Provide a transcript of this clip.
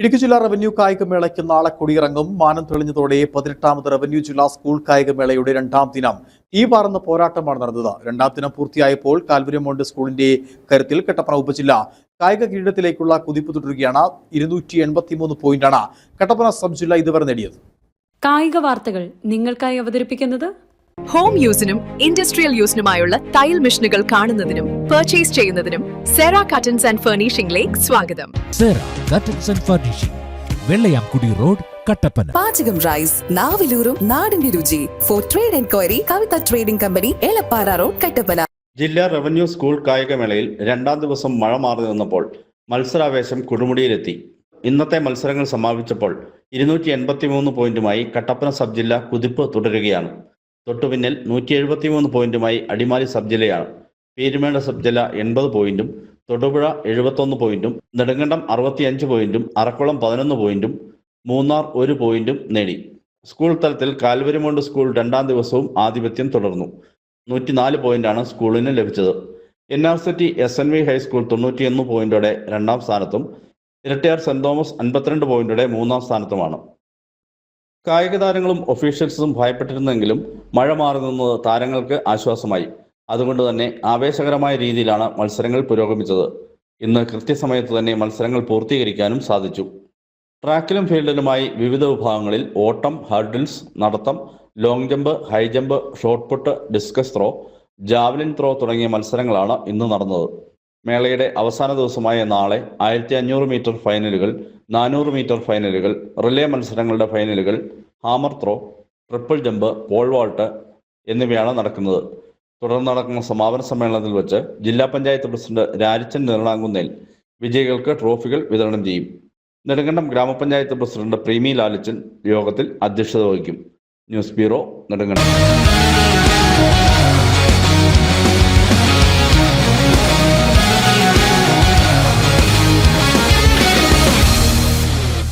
ഇടുക്കി ജില്ലാ റവന്യൂ കായികമേളയ്ക്ക് നാളെ കൊടിയിറങ്ങും. മാനം തെളിഞ്ഞതോടെ പതിനെട്ടാമത് റവന്യൂ ജില്ലാ സ്കൂൾ കായികമേളയുടെ രണ്ടാം ദിനം. ഈ പാർന്ന പോരാട്ടമാണ് നടന്നത്. രണ്ടാം ദിനം പൂർത്തിയായപ്പോൾ കാൽവര്യമോണ്ട് സ്കൂളിന്റെ കരുത്തിൽ കട്ടപ്പന ഉപജില്ല കായിക കിരീടത്തിലേക്കുള്ള കുതിപ്പ് തുടരുകയാണ്. ഇരുന്നൂറ്റി എൺപത്തിമൂന്ന് പോയിന്റാണ് കട്ടപ്പന സബ് ജില്ല ഇതുവരെ നേടിയത്. കായിക വാർത്തകൾ നിങ്ങൾക്കായി അവതരിപ്പിക്കുന്നത് ഹോം യൂസിനും ഇൻഡസ്ട്രിയൽ യൂസിനുമായുള്ള തയ്യൽ മെഷീനുകൾ കാണുന്നതിനും പർച്ചേസ് ചെയ്യുന്നതിനും സെറാ കട്ടൻസ് ആൻഡ് ഫർണിഷിംഗിലേക്ക് സ്വാഗതം. Sera curtains and furnishing Vellayamkudy road Kattappana. പാചകം റൈസ് നാവിലൂറും നാടിന്റെ രുചി. For trade enquiry Kavitha trading company Elappara road Kattappana. ജില്ലാ റവന്യൂ സ്കൂൾ കായികമേളയിൽ രണ്ടാം ദിവസം മഴ മാറി നിന്നപ്പോൾ മത്സരാവേശം കൊടുമുടിയിലെത്തി. ഇന്നത്തെ മത്സരങ്ങൾ സമാപിച്ചപ്പോൾ ഇരുന്നൂറ്റി എൺപത്തി മൂന്ന് പോയിന്റുമായി കട്ടപ്പന സബ് ജില്ല കുതിപ്പ് തുടരുകയാണ്. തൊട്ടുപിന്നിൽ നൂറ്റി എഴുപത്തിമൂന്ന് പോയിന്റുമായി അടിമാലി സബ് ജില്ലയാണ് പീരുമേട് സബ് ജില്ല എൺപത് പോയിന്റും തൊടുപുഴ എഴുപത്തൊന്ന് പോയിന്റും നെടുങ്കണ്ടം അറുപത്തിയഞ്ച് പോയിന്റും അറക്കുളം പതിനൊന്ന് പോയിന്റും മൂന്നാർ ഒരു പോയിന്റും നേടി. സ്കൂൾ തലത്തിൽ കാൽവരിമോണ്ട് സ്കൂൾ രണ്ടാം ദിവസവും ആധിപത്യം തുടർന്നു. നൂറ്റിനാല് പോയിന്റാണ് സ്കൂളിന് ലഭിച്ചത്. N R city S N V high school തൊണ്ണൂറ്റിയൊന്ന് പോയിന്റോടെ രണ്ടാം സ്ഥാനത്തും ഇരട്ടിയാർ സെന്റ് തോമസ് അൻപത്തിരണ്ട് പോയിന്റോടെ മൂന്നാം സ്ഥാനത്തുമാണ്. കായിക താരങ്ങളും ഒഫീഷ്യൽസും ഭയപ്പെട്ടിരുന്നെങ്കിലും മഴ മാറി നിന്നത് താരങ്ങൾക്ക് ആശ്വാസമായി. അതുകൊണ്ട് തന്നെ ആവേശകരമായ രീതിയിലാണ് മത്സരങ്ങൾ പുരോഗമിച്ചത്. ഇന്ന് കൃത്യസമയത്ത് തന്നെ മത്സരങ്ങൾ പൂർത്തീകരിക്കാനും സാധിച്ചു. ട്രാക്കിലും ഫീൽഡിലുമായി വിവിധ വിഭാഗങ്ങളിൽ ഓട്ടം ഹർഡിൽസ് നടത്തം long jump high jump shot put discus throw javelin throw തുടങ്ങിയ മത്സരങ്ങളാണ് ഇന്ന് നടന്നത്. മേളയുടെ അവസാന ദിവസമായ നാളെ ആയിരത്തി അഞ്ഞൂറ് മീറ്റർ ഫൈനലുകൾ നാനൂറ് മീറ്റർ ഫൈനലുകൾ റിലേ മത്സരങ്ങളുടെ ഫൈനലുകൾ hammer throw triple jump pole vault എന്നിവയാണ് നടക്കുന്നത്. തുടർന്ന് നടക്കുന്ന സമാപന സമ്മേളനത്തിൽ വെച്ച് ജില്ലാ പഞ്ചായത്ത് പ്രസിഡന്റ് രാജച്ചൻ നീർണാങ്കുന്നേൽ വിജയികൾക്ക് ട്രോഫികൾ വിതരണം ചെയ്യും. നെടുങ്കണ്ടം ഗ്രാമപഞ്ചായത്ത് പ്രസിഡന്റ് പ്രീമി ലാലിച്ചൻ യോഗത്തിൽ അധ്യക്ഷത വഹിക്കും. News bureau Nedumkandam.